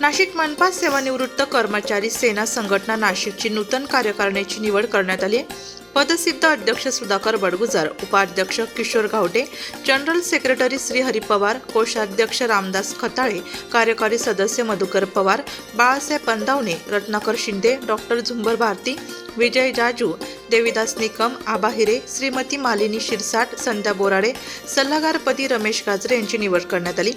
नाशिक मनपा सेवानिवृत्त कर्मचारी सेना संघटना नाशिकची नूतन कार्यकारिणीची निवड करण्यात आली आहे. पदसिद्ध अध्यक्ष सुधाकर बडगुजार उपाध्यक्ष किशोर घावटे जनरल सेक्रेटरी श्रीहरी पवार कोषाध्यक्ष रामदास खताळे कार्यकारी सदस्य मधुकर पवार बाळासाहेब पंदावणे रत्नाकर शिंदे डॉक्टर झुंबर भारती विजय जाजू देविदास निकम आबा हिरे श्रीमती मालिनी शिरसाट संध्या बोराडे सल्लागारपदी रमेश गाजरे यांची निवड करण्यात आली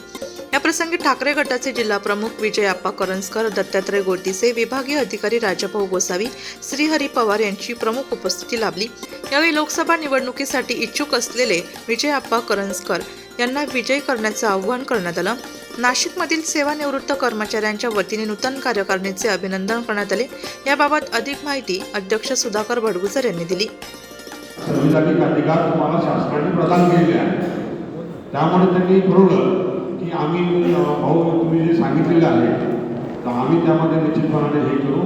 या प्रसंगी ठाकरे गटाचे जिल्हा प्रमुख विजय आप्पा करंजकर दत्तात्रय गोडतिसे विभागीय अधिकारी राजाभाऊ गोसावी श्रीहरी पवार यांची प्रमुख उपस्थिती लाभली. यावेळी लोकसभा निवडणुकीसाठी इच्छुक असलेले विजय आप्पा करंजकर यांना विजय करण्याचं आवाहन करण्यात आलं. नाशिकमधील सेवानिवृत्त कर्मचाऱ्यांच्या वतीने नूतन कार्यकारिणीचे अभिनंदन करण्यात आले. याबाबत अधिक माहिती अध्यक्ष सुधाकर भडगुजर यांनी दिली. संविधानिक अधिकार तुम्हाला शासनाने प्रदान केले आहे. त्यामुळे त्यांनी ठरवलं की आम्ही भाऊ तुम्ही जे सांगितलेलं आहे तर आम्ही त्यामध्ये निश्चितपणाने हे करू.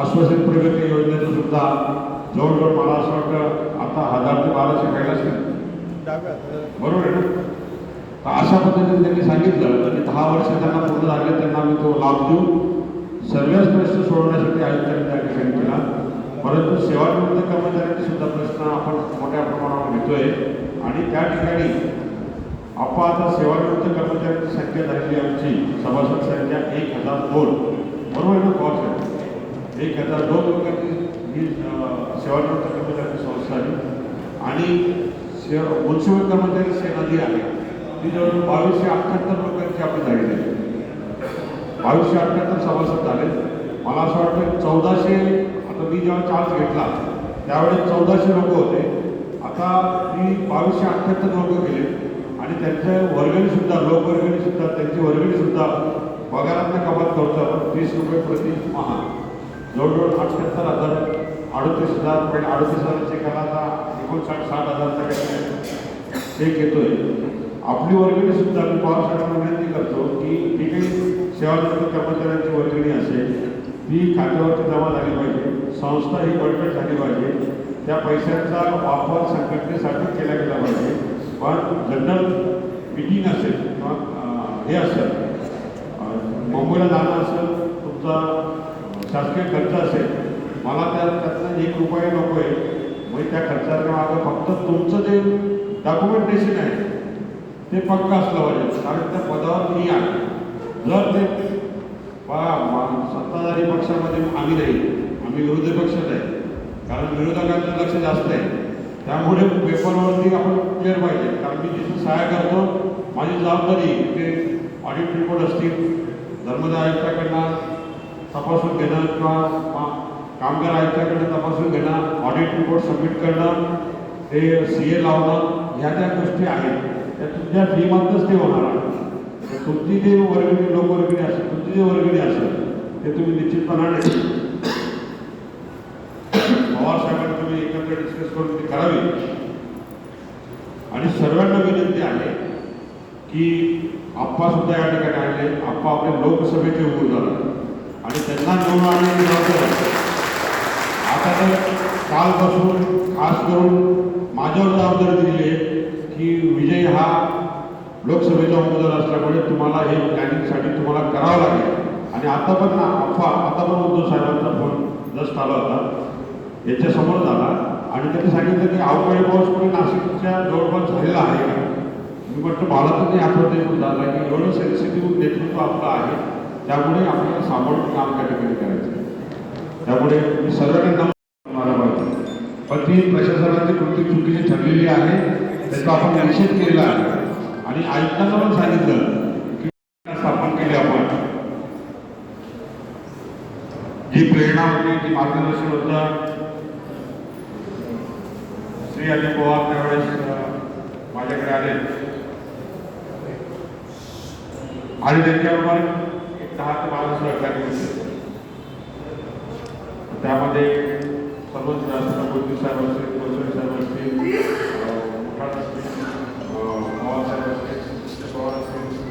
आश्वासित प्रगती योजनेचं सुद्धा जवळजवळ मला असं वाटतं आता हजार ते बाराशे कैलास बरोबर आहे ना? अशा पद्धतीने त्यांनी सांगितलं की दहा वर्ष त्यांना पूर्ण झाले त्यांना आम्ही तो लाभ देऊ. सर्वच प्रश्न सोडवण्यासाठी आयुक्तांनी त्या ठिकाणी केला. परंतु सेवानिवृत्त कर्मचाऱ्यांचे सुद्धा प्रश्न आपण मोठ्या प्रमाणावर घेतोय. आणि त्या ठिकाणी आपण आता सेवानिवृत्त कर्मचाऱ्यांची संख्या झालेली आमची सभासद संख्या एक हजार दोन. बरोबर आहे ना कॉस आहे? एक हजार दोन लोकांची ही सेवानिवृत्त कर्मचाऱ्यांची संस्था आहे. आणि से मुन्सिपल कर्मचारी सेना जी आहे ती जवळजवळ बावीसशे अठ्ठ्याहत्तर लोकांची आपली झालेली आहे. बावीसशे अठ्ठ्याहत्तर सभासद झाले. मला असं वाटतं चौदाशे आता मी जेव्हा चार्ज घेतला त्यावेळेस चौदाशे लोक होते. आता मी बावीसशे अठ्ठ्याहत्तर लोक गेले. आणि त्यांच्या वर्गणीसुद्धा लोकवर्गणीसुद्धा त्यांची वर्गणीसुद्धा पगारांना कपात करतात. तीस रुपये प्रति महा. जवळजवळ अठ्ठ्याहत्तर हजार अडतीस हजार पहिले अडतीस हजार चेक एकोणसाठ साठ हजारचा काही चेक येतोय. आपली वर्गणीसुद्धा मी पवार साहेबांना विनंती करतो की जी काही सेवानिवृत्त कर्मचाऱ्यांची वर्गणी असेल ती खात्यावरती जमा झाली पाहिजे. संस्था ही बळकट झाली पाहिजे. त्या पैशांचा वापर संघटनेसाठी पण जनरल मिटिंग असेल किंवा हे असेल मुंबईला जाणं असेल तुमचा शासकीय खर्च असेल मला त्या त्यातनं एक रुपया नको आहे. म्हणजे त्या खर्चाच्या मागं फक्त तुमचं जे डॉक्युमेंटेशन आहे ते पक्क असलं पाहिजे. कारण त्या पदावर मी आहे. जर ते सत्ताधारी पक्षामध्ये आम्ही नाही आम्ही विरोधी पक्षात आहे. कारण विरोधकांचं लक्ष जास्त आहे. त्यामुळे पेपरवरती आपण क्लिअर पाहिजे. कारण मी जिथे सहाय्य करतो माझी जबाबदारी ते ऑडिट रिपोर्ट असतील धर्मदाय आयुक्ताकडनं तपासून घेणं किंवा कामगार आयुक्ताकडे तपासून घेणं ऑडिट रिपोर्ट सबमिट करणं ते सी ए लावणं ह्या ज्या गोष्टी आहेत त्या तुमच्या फीमधनंच ते होणार आहे तुमची जे वर्गणी लोकवर्गणी असेल तुमची जी वर्गणी असेल ते तुम्ही निश्चितपणाने पवार साहेबांनी तुम्ही डिस्कस करून ती करावी. आणि सर्वांना विनंती आहे की आप्पा सुद्धा या ठिकाणी आले. आप्पा आपल्या लोकसभेचे उमेदवार आणि त्यांना निवडून आणण्याची जबाबदारी आता तर कालपासून खास करून माझ्यावर जबाबदारी दिली आहे की विजय हा लोकसभेचा उमेदवार असल्यामुळे तुम्हाला हे प्लॅनिंगसाठी तुम्हाला करावं लागेल. आणि आता पण ना अफवा आता पण उद्धव साहेबांचा फोन जस्ट आला होता. याच्यासमोर झाला. आणि त्यांनी सांगितलं की अवकाळी पाऊस पण नाशिकच्या जवळपास झालेला आहे. का मी म्हटलं मला तर नाही आठवत झाला की एवढं सेन्सिटिव्ह नेतृत्व आपलं आहे त्यामुळे आपल्याला सांभाळून काम त्या ठिकाणी करायचं. त्यामुळे मी सर्वांना नमस्कार पाहिजे पण ती प्रशासनाची कृती चुकीची ठरलेली आहे त्याचा आपण निषेध केलेला आहे. आणि आयुक्तांना पण सांगितलं स्थापन केली आपण. जी प्रेरणा होती जी मार्गदर्शन होतं मी अजित पवार त्यावेळेस अं, माझ्याकडे आले. आणि त्यांच्याबरोबर एक दहा ते बारा सहकारी होते त्यामध्ये सर्वच राष्ट्र मोदी साहेब असतील गोस्वामी साहेब असतील अं, असतील पवार साहेब असतील पवार असतील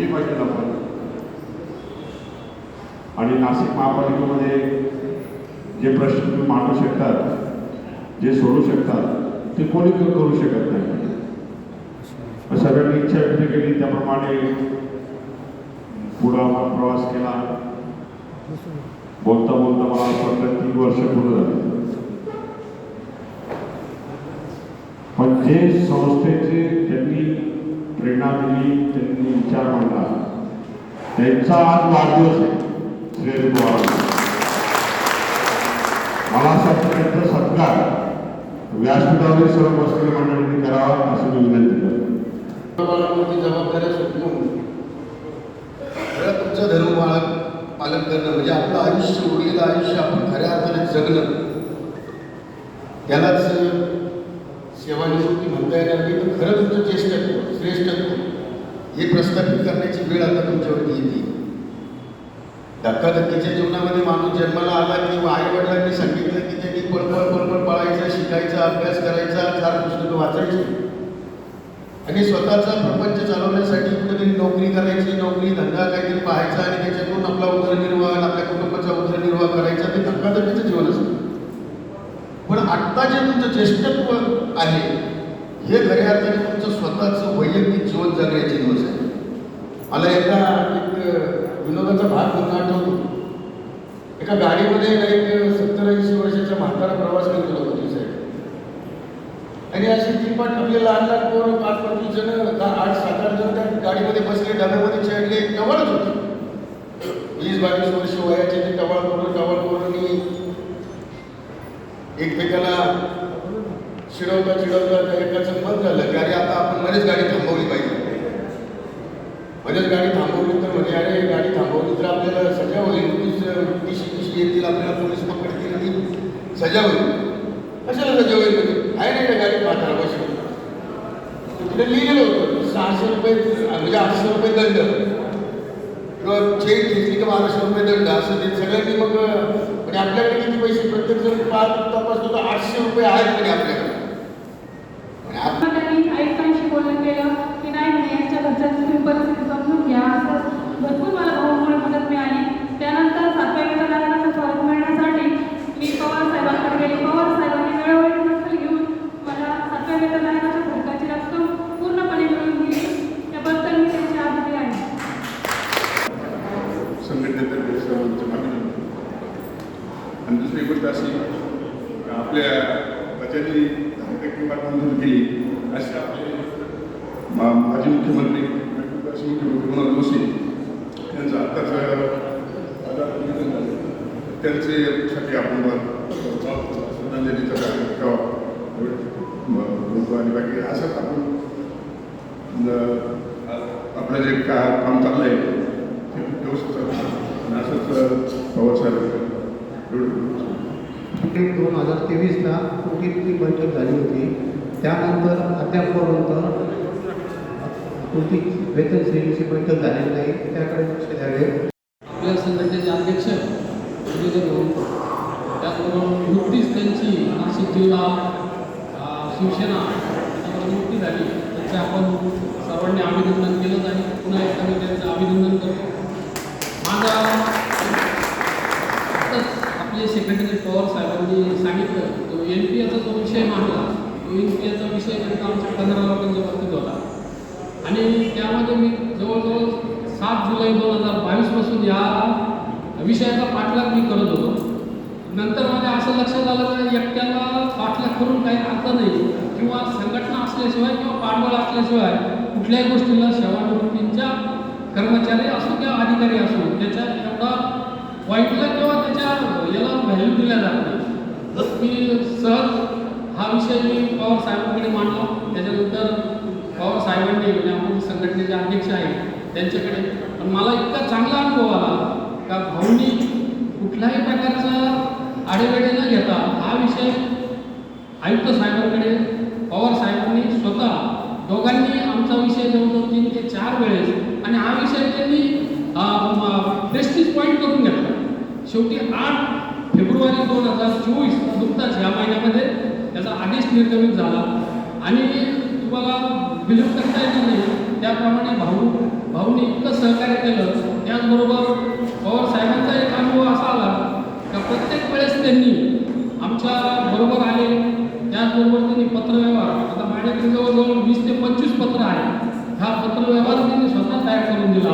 केली पाहिजे आपण? आणि नाशिक महापालिकेमध्ये जे प्रश्न तुम्ही मांडू शकतात जे सोडू शकतात ते कोणी करू शकत नाही. सगळ्यांनी इच्छा व्यक्त केली त्याप्रमाणे पुढा प्रवास केला. बोलता बोलता मला असं वाटतं तीन वर्ष पूर्ण झाली. पण जे संस्थेचे त्यांनी प्रेरणा दिली विचार मांडला त्यांचा आज वाढदिवस आहे श्रेय पवार मला असं वाटतं त्यांचा सत्कार. व्यासपीठावर सर्व बसलेल्या मंडळींनी करावा असं मी विनंती करतो बाळांवरती जबाबदाऱ्या सोपवून खरं तुमचं धर्म बाळग पालन करणं म्हणजे आपलं आयुष्य उरलेलं आयुष्य आपण खऱ्या अर्थाने जगणं त्यालाच सेवानिवृत्ती म्हणता येणार नाही तर खरं तुमचं ज्येष्ठत्व श्रेष्ठत्व हे प्रस्थापित करण्याची वेळ आता तुमच्यावरती येते. धक्काधक्कीच्या जीवनामध्ये माणूस जन्माला आला किंवा आई वडिलांनी सांगितलं की त्यांनी पळपळ पळपळ पळायचं शिकायचा अभ्यास करायचा चार पुस्तकं वाचायची. आणि स्वतःचा प्रपंच चालवण्यासाठी कुठेतरी नोकरी करायची नोकरी धंदा काहीतरी पाहायचा आणि त्याच्यातून आपला उदरनिर्वाह आपल्या कुटुंबाचा उदरनिर्वाह करायचा. ते धक्काधक्कीचं जीवन असतं. पण आत्ता जे तुमचं ज्येष्ठत्व आहे हे खऱ्या अर्थाने तुमचं स्वतःचं वैयक्तिक जीवन जगण्याचे दिवस आहे. मला एकदा एक विनोदाचा भाग म्हणून आठवतो. एका गाडीमध्ये एक सत्तर ऐंशी वर्षाच्या म्हातारा प्रवास करत होता साहेब आणि अशी ती पण आपले लहान लहान पोरं पाच पंचवीस जण दहा आठ सात आठ जण त्या गाडीमध्ये बसले डब्यामध्ये चढले टवळच होते. वीस बावीस वर्ष वयाचे ते टवाळ पोरं टवाळ पोरांनी एकमेकाला चिडवता चिडवता त्या एकाचं मत झालं. की अरे आता आपण मध्येच गाडी थांबवली पाहिजे. मध्येच गाडी थांबवली तर म्हणजे अरे गाडी थांबवली तर आपल्याला सजा होईल. पिशी पिशी येतील आपल्याला पोलीस पकडतील आणि सजा होईल. कशाला सजा होईल म्हणजे? आहे नाही त्या गाडी पाठवा बसून तिकडे लिहिलेलं होतं सहाशे रुपये म्हणजे आठशे रुपये दंड. किंवा चेक घेतली की बाराशे रुपये दंड असं ते सगळ्यांनी मग म्हणजे आपल्याकडे किती पैसे? प्रत्येक जण पाच तपासतो तर आठशे रुपये आहेत म्हणजे आपल्याकडे आणि आप- मग त्यांनी आयुक्तांशी बोलणं केलं की नाही म्हणे यांच्या घरच्यांची तुम्ही परिस्थिती समजून घ्या असं भरपूर मला भाऊमुळे मदत मिळाली त्यानंतर सातव्या वेतनाचा फरक मिळण्यासाठी मी पवार साहेबांकडे गेली पवार साहेबांनी वेळोवेळी दखल घेऊन मला सातव्या वेतनाच्या फरकाची रक्कम पूर्णपणे मिळवून दिली त्याबद्दल मी त्यांचे आभारी आहे संघटनेतर्फे सर्वांचं मागणी आणि दुसरी गोष्ट अशी का आपल्या राज्याने दहा टक्के वाट मंजूर केली असे आपले मा- माजी मुख्यमंत्री माजी मुख्यमंत्री मनोहर जोशी यांचं आत्ताच आजार निधन झालं त्यांचे साठी आपण श्रद्धांजलीचा कार्यक्रम ठेवा बोलतो आणि बाकी असंच आपण आपलं जे का काम चाललं आहे ते व्यवस्थित चालतं आणि असंच पवार साहेब दोन हजार तेवीसला कृतीची बैठक झाली होती. त्यानंतर अद्यापपर्यंत कृती वेतन श्रेणीची बैठक झालेली नाही. त्याकडे लक्ष द्यावे आपल्या संघटनेचे अध्यक्ष विजय भाऊ त्याचबरोबर नुकतीच त्यांची नाशिक जिल्हा शिवसेना त्याच्यावर झाली. त्याचे आपण सर्वांनी अभिनंदन केलंच आणि पुन्हा एकदा मी त्यांचं अभिनंदन करतो माझा आत्ताच आपले सेक्रेटरी पवार साहेबांनी सांगितलं तो एन पी एचा जो विषय मांडला तो एन पी एचा विषय नेमका आमच्या पंधरा लोकांच्या बाबतीत होता आणि त्यामध्ये मी जवळजवळ सात जुलै दोन हजार बावीसपासून या विषयाचा पाठलाग मी करत होतो नंतर माझ्या असं लक्षात आलं तर एकट्याला पाठलाग करून काही अर्थ नाही. किंवा संघटना असल्याशिवाय किंवा पाठबळ असल्याशिवाय कुठल्याही गोष्टीला सेवानिवृत्तींच्या कर्मचारी असो किंवा अधिकारी असो त्याच्या एवढा वाईटला किंवा त्याच्या याला व्हॅल्यू दिल्या जात नाही. मी सहज हा विषय मी पवार साहेबांकडे मांडला. त्याच्यानंतर पवार साहेबांनी म्हणजे आपण संघटनेचे अध्यक्ष आहेत त्यांच्याकडे. पण मला इतका चांगला अनुभव आला का भाऊनी कुठल्याही प्रकारचा आढेवेढे न घेता हा विषय आयुक्त साहेबांकडे पवार साहेबांनी स्वतः दोघांनी आमचा विषय जवळजवळ तीन ते चार वेळेस आणि हा विषय त्यांनी प्रेस्टिज पॉईंट करून घेतला. शेवटी आठ फेब्रुवारी दोन हजार चोवीस नुकताच या महिन्यामध्ये त्याचा आदेश निर्गमित झाला. आणि तुम्हाला विलंब करता येणार नाही. त्याप्रमाणे भाऊ भाऊनी इतकं सहकार्य केलं. त्याचबरोबर पवार साहेबांचा एक अनुभव असा आला त्या प्रत्येक वेळेस त्यांनी आमच्या बरोबर आले. त्याचबरोबर त्यांनी पत्रव्यवहार. आता माझ्याकडे जवळजवळ वीस ते पंचवीस पत्र आहे हा पत्रव्यवहार त्यांनी स्वतः तयार करून दिला.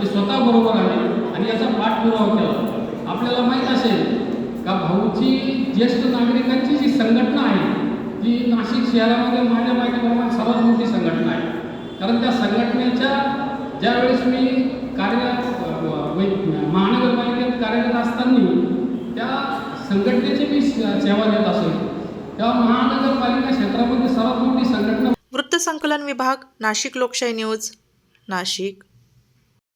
ते स्वतः बरोबर आले आणि याचा पाठपुरावा केला. आपल्याला माहीत असेल का भाऊची ज्येष्ठ नागरिकांची जी संघटना आहे ती नाशिक शहरामध्ये माझ्या माहितीप्रमाणे सर्वात मोठी संघटना आहे. कारण त्या संघटनेच्या ज्यावेळेस मी कार्य वै- संघटनेची मी सेवा देत असेल. तेव्हा महानगरपालिका क्षेत्रामध्ये सर्वात मोठी संघटना वृत्तसंकलन विभाग नाशिक लोकशाही न्यूज नाशिक.